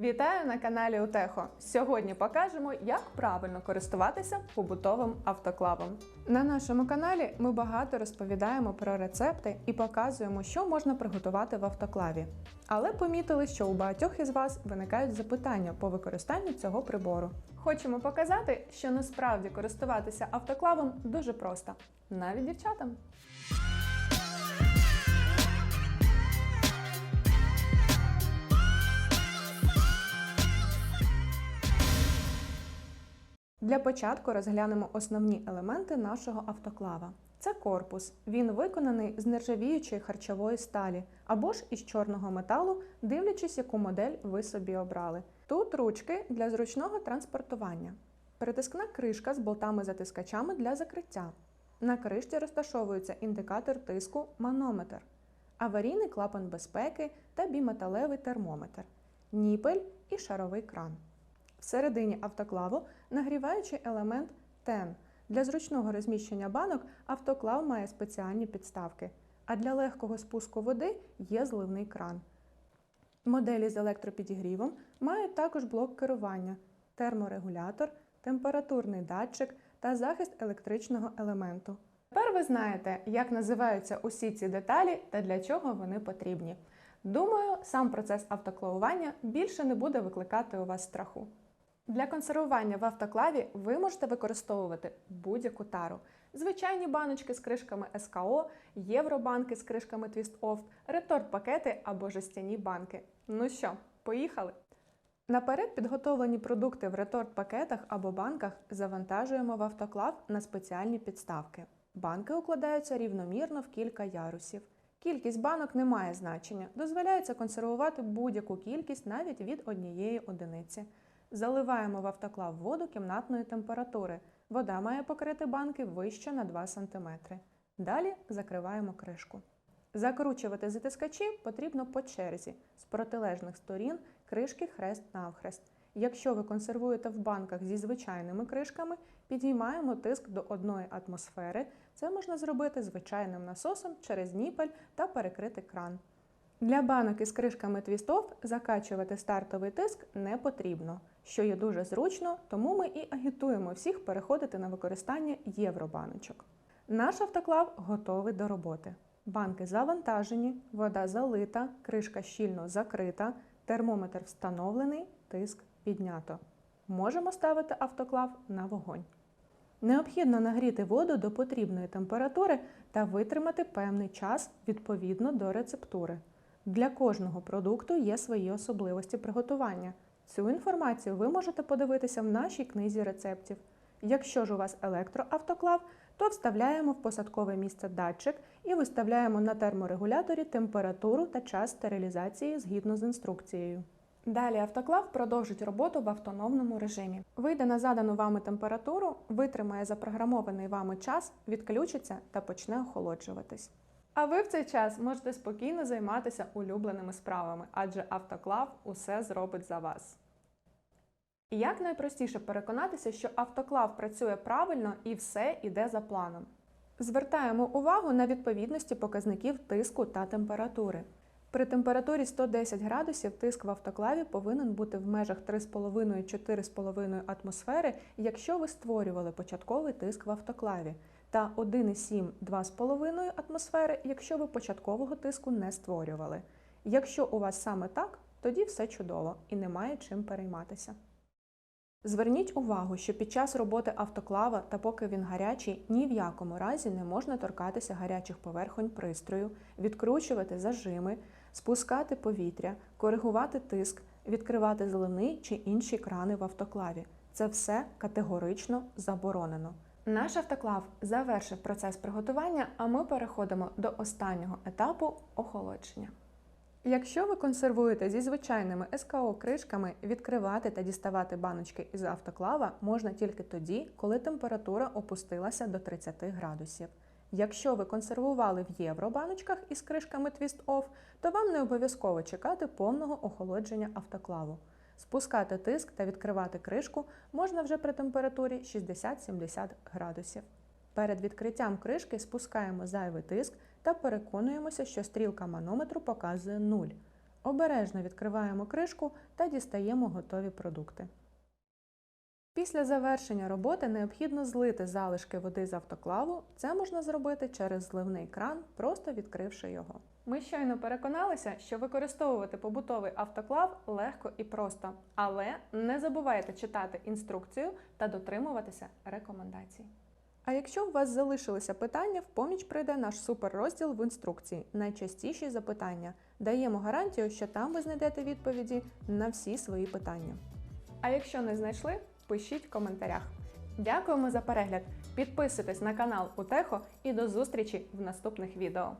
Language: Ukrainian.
Вітаю на каналі Утехо. Сьогодні покажемо, як правильно користуватися побутовим автоклавом. На нашому каналі ми багато розповідаємо про рецепти і показуємо, що можна приготувати в автоклаві. Але помітили, що у багатьох із вас виникають запитання по використанню цього прибору. Хочемо показати, що насправді користуватися автоклавом дуже просто, навіть дівчатам. Для початку розглянемо основні елементи нашого автоклава. Це корпус. Він виконаний з нержавіючої харчової сталі або ж із чорного металу, дивлячись, яку модель ви собі обрали. Тут ручки для зручного транспортування. Перетискна кришка з болтами-затискачами для закриття. На кришці розташовується індикатор тиску манометр, аварійний клапан безпеки та біметалевий термометр, ніпель і шаровий кран. Всередині автоклаву нагріваючий елемент TEN. Для зручного розміщення банок автоклав має спеціальні підставки, а для легкого спуску води є зливний кран. Моделі з електропідігрівом мають також блок керування, терморегулятор, температурний датчик та захист електричного елементу. Тепер ви знаєте, як називаються усі ці деталі та для чого вони потрібні. Думаю, сам процес автоклавування більше не буде викликати у вас страху. Для консервування в автоклаві ви можете використовувати будь-яку тару. Звичайні баночки з кришками СКО, євробанки з кришками Twist Off, реторт-пакети або жестяні банки. Ну що, поїхали? Наперед підготовлені продукти в реторт-пакетах або банках завантажуємо в автоклав на спеціальні підставки. Банки укладаються рівномірно в кілька ярусів. Кількість банок не має значення, дозволяється консервувати будь-яку кількість навіть від однієї одиниці. Заливаємо в автоклав воду кімнатної температури. Вода має покрити банки вище на 2 см. Далі закриваємо кришку. Закручувати затискачі потрібно по черзі з протилежних сторін кришки хрест-навхрест. Якщо ви консервуєте в банках зі звичайними кришками, підіймаємо тиск до 1 атмосфери. Це можна зробити звичайним насосом через ніпель та перекрити кран. Для банок із кришками твістов закачувати стартовий тиск не потрібно, що є дуже зручно, тому ми і агітуємо всіх переходити на використання євробаночок. Наш автоклав готовий до роботи. Банки завантажені, вода залита, кришка щільно закрита, термометр встановлений, тиск піднято. Можемо ставити автоклав на вогонь. Необхідно нагріти воду до потрібної температури та витримати певний час відповідно до рецептури. Для кожного продукту є свої особливості приготування. Цю інформацію ви можете подивитися в нашій книзі рецептів. Якщо ж у вас електроавтоклав, то вставляємо в посадкове місце датчик і виставляємо на терморегуляторі температуру та час стерилізації згідно з інструкцією. Далі автоклав продовжить роботу в автономному режимі. Вийде на задану вами температуру, витримає запрограмований вами час, відключиться та почне охолоджуватись. А ви в цей час можете спокійно займатися улюбленими справами, адже автоклав усе зробить за вас. І як найпростіше переконатися, що автоклав працює правильно і все йде за планом. Звертаємо увагу на відповідності показників тиску та температури. При температурі 110 градусів тиск в автоклаві повинен бути в межах 3,5-4,5 атмосфери, якщо ви створювали початковий тиск в автоклаві, та 1,7-2,5 атмосфери, якщо ви початкового тиску не створювали. Якщо у вас саме так, тоді все чудово і немає чим перейматися. Зверніть увагу, що під час роботи автоклава та поки він гарячий, ні в якому разі не можна торкатися гарячих поверхонь пристрою, відкручувати зажими, спускати повітря, коригувати тиск, відкривати злини чи інші крани в автоклаві. Це все категорично заборонено. Наш автоклав завершив процес приготування, а ми переходимо до останнього етапу охолодження. Якщо ви консервуєте зі звичайними СКО-кришками, відкривати та діставати баночки із автоклава можна тільки тоді, коли температура опустилася до 30 градусів. Якщо ви консервували в євробаночках із кришками Twist Off, то вам не обов'язково чекати повного охолодження автоклаву. Спускати тиск та відкривати кришку можна вже при температурі 60-70 градусів. Перед відкриттям кришки спускаємо зайвий тиск та переконуємося, що стрілка манометру показує 0. Обережно відкриваємо кришку та дістаємо готові продукти. Після завершення роботи необхідно злити залишки води з автоклаву. Це можна зробити через зливний кран, просто відкривши його. Ми щойно переконалися, що використовувати побутовий автоклав легко і просто, але не забувайте читати інструкцію та дотримуватися рекомендацій. А якщо у вас залишилися питання, в поміч прийде наш суперрозділ в інструкції. Найчастіші запитання. Даємо гарантію, що там ви знайдете відповіді на всі свої питання. А якщо не знайшли, пишіть в коментарях. Дякуємо за перегляд! Підписуйтесь на канал Утехо і до зустрічі в наступних відео.